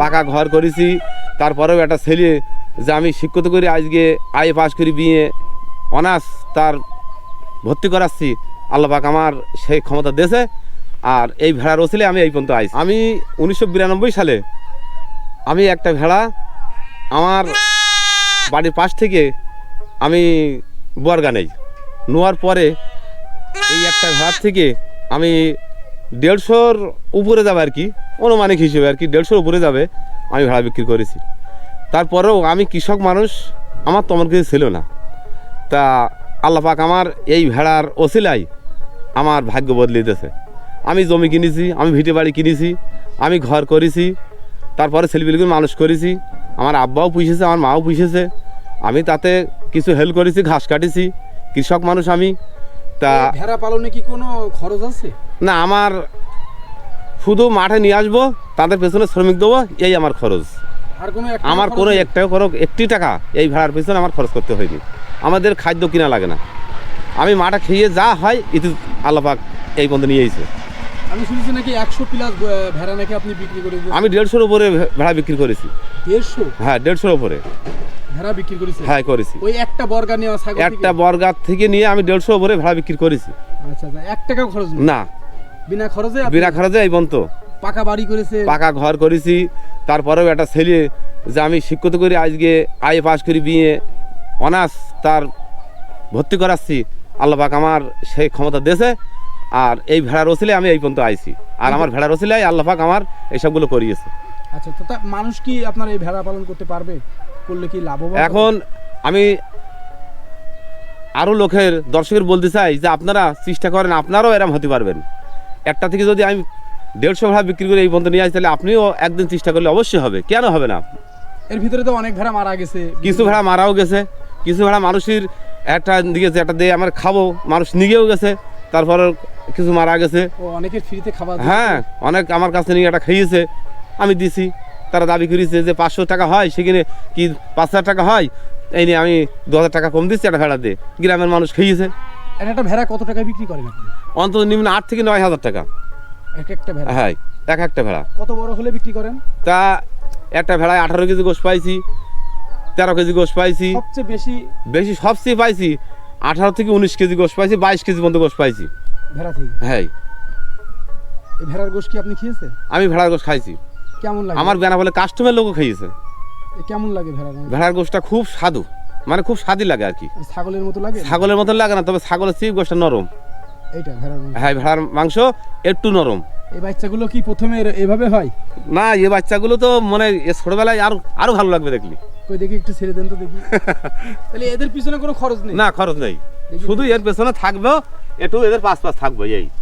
পাকা ঘর করেছি। তারপরেও একটা ছেলে যে আমি শিক্ষিত করি আজকে আই পাস করি বিয়ে অনার্স তার ভর্তি করাচ্ছি। আল্লাহ পাক আমার সেই ক্ষমতা দেশে আর এই ভেড়ার ওসিলে আমি এই পর্যন্ত আইছি। আমি উনিশশো বিরানব্বই সালে আমি একটা ভেড়া আমার বাড়ির পাশ থেকে আমি বর্গা নেই। নেওয়ার পরে এই একটা ভেড়ার থেকে আমি দেড়শোর উপরে যাবে আর কি, অনুমানিক হিসেবে আর কি, দেড়শোর উপরে যাবে, আমি ভেড়া বিক্রি করেছি। তারপরেও আমি কৃষক মানুষ, আমার তেমন কিছু ছিল না। তা আল্লাহ পাক আমার এই ভেড়ার ওসিলাই আমার ভাগ্য বদলে দিয়েছে। আমি জমি কিনেছি, আমি ভিটে বাড়ি কিনেছি, আমি ঘর করেছি, তারপরে ছেলেপিলিকে মানুষ করেছি, আমার আব্বাও পুষেছে, আমার মাও পুষেছে, আমি তাতে কিছু হেল্প করেছি, ঘাস কাটেছি, কৃষক মানুষ আমি। তা ভেড়া পালনে কি কোনো খরচ আছে? না আমার শুধু মাঠে নিয়ে আসব তাদের পেছনে শ্রমিক দেবো এই আমার খরচ। আর কোনো একটা আমার খরচ কোনো? একটা কোনো একটি টাকা এই ভাড়ার পেছনে আমার খরচ করতে হয়নি। আমাদের খাদ্য কিনা লাগে না। আমি মাঠে খেয়ে যা হয় ইতি আল্লাপাক এই পর্যন্ত নিয়ে এসেছে। আমি শুনেছি নাকি একশো প্লাস ভেড়া নাকি আপনি বিক্রি করে আমি দেড়শোর উপরে ভেড়া বিক্রি করেছি। দেড়শো? হ্যাঁ দেড়শোর উপরে। ভেড়া বিক্রি করেছে হ্যাঁ করেছি। ওই একটা বর্গা ছাগল একটা? বর্গার থেকে নিয়ে আমি দেড়শো উপরে ভেড়া বিক্রি করেছি। আচ্ছা আচ্ছা এক টাকাও খরচ না। বিনা খরচে বিনা খরচে এই পর্যন্ত পাকা বাড়ি করেছে। পাকা ঘর করেছি তারপরেও একটা ছেলে যে আমি শিক্ষিত করি আজকে আই পাস করি বিয়ে অনার্স তার ভর্তি করাচ্ছি আল্লাহ পাক আমার সেই ক্ষমতা দেশে আর এই ভেড়ার ওসিলে আমি এই পর্যন্ত আইছি। আর আমার ভেড়ার ওসিলাই আল্লাহ পাক আমার এইসবগুলো করিয়েছে। আচ্ছা তো মানুষ কি আপনার এই ভেড়া পালন করতে পারবে? করলে কি লাভবান হবে? এখন আমি আরও লোকের দর্শকের বলতে চাই যে আপনারা চেষ্টা করেন আপনারাও এরম হতে পারবেন। একটা থেকে যদি আমি দেড়শো ভাড়া বিক্রি করে এই পর্যন্ত নিয়ে আসি তাহলে আপনিও একদিন চেষ্টা করলে অবশ্যই হবে। কেন হবে না? এর ভিতরে তো অনেক ভেড়া মারা গেছে। কিছু ভেড়া মারাও গেছে কিছু ভেড়া মানুষের একটা দিয়েছে একটা দিয়ে আমার খাব মানুষ নিগেও গেছে তারপর কিছু মারা গেছে। অনেকের ফ্রিতে খাবার হ্যাঁ অনেক আমার কাছে নিয়ে একটা খেয়েছে আমি দিছি তারা দাবি করেছে যে পাঁচশো টাকা হয় সেখানে কি পাঁচ হাজার টাকা হয়? এই নিয়ে আমি দু হাজার টাকা কম দিচ্ছি একটা ভেড়া দিয়ে গ্রামের মানুষ খেয়েছে। এক একটা ভেড়া কত টাকা বিক্রি করেন আপনি? অন্তত নিম্ন আট থেকে নয় হাজার টাকা। এক একটা ভেড়া? হ্যাঁ এক একটা ভেড়া। কত বড় হলে বিক্রি করেন? তা একটা ভেড়ায় আঠারো কেজি গোশ পাইছি তেরো কেজি গোশ পাইছি। সবচেয়ে বেশি? বেশি সবচেয়ে পাইছি আঠারো থেকে উনিশ কেজি গোশ পাইছি বাইশ কেজি পর্যন্ত গোশ পাইছি। ভেড়া থেকে? হ্যাঁ। এই ভেড়ার গোশ কি আপনি খেয়েছেন আমি ভেড়ার গোশ খাইছি। কেমন লাগে? আমার বেনা বলে কাস্টমার লোকও খেয়েছে কেমন লাগে ভেড়ার ভেড়ার গোশটা খুব স্বাদু মানে খুব স্বাদই লাগে আর কি। ছাগলের মতো লাগে? ছাগলের মতন লাগে না তবে ছাগলের চিপ গোশটা নরম। এইটা ভেড়ার মাংস। হ্যাঁ ভেড়ার মাংস একটু নরম। এই বাচ্চাগুলো কি প্রথমে এভাবে হয়? না এ বাচ্চাগুলো তো মানে ছোটবেলায় আরও আরও ভালো লাগবে দেখলি। কই দেখি একটু ছেড়ে দেন তো দেখি। তাহলে এদের পিছনে কোনো খরচ নেই? না খরচ নেই। শুধু এর পেছনে থাকবেও একটু এদের পাশ পাশ থাকবে এই।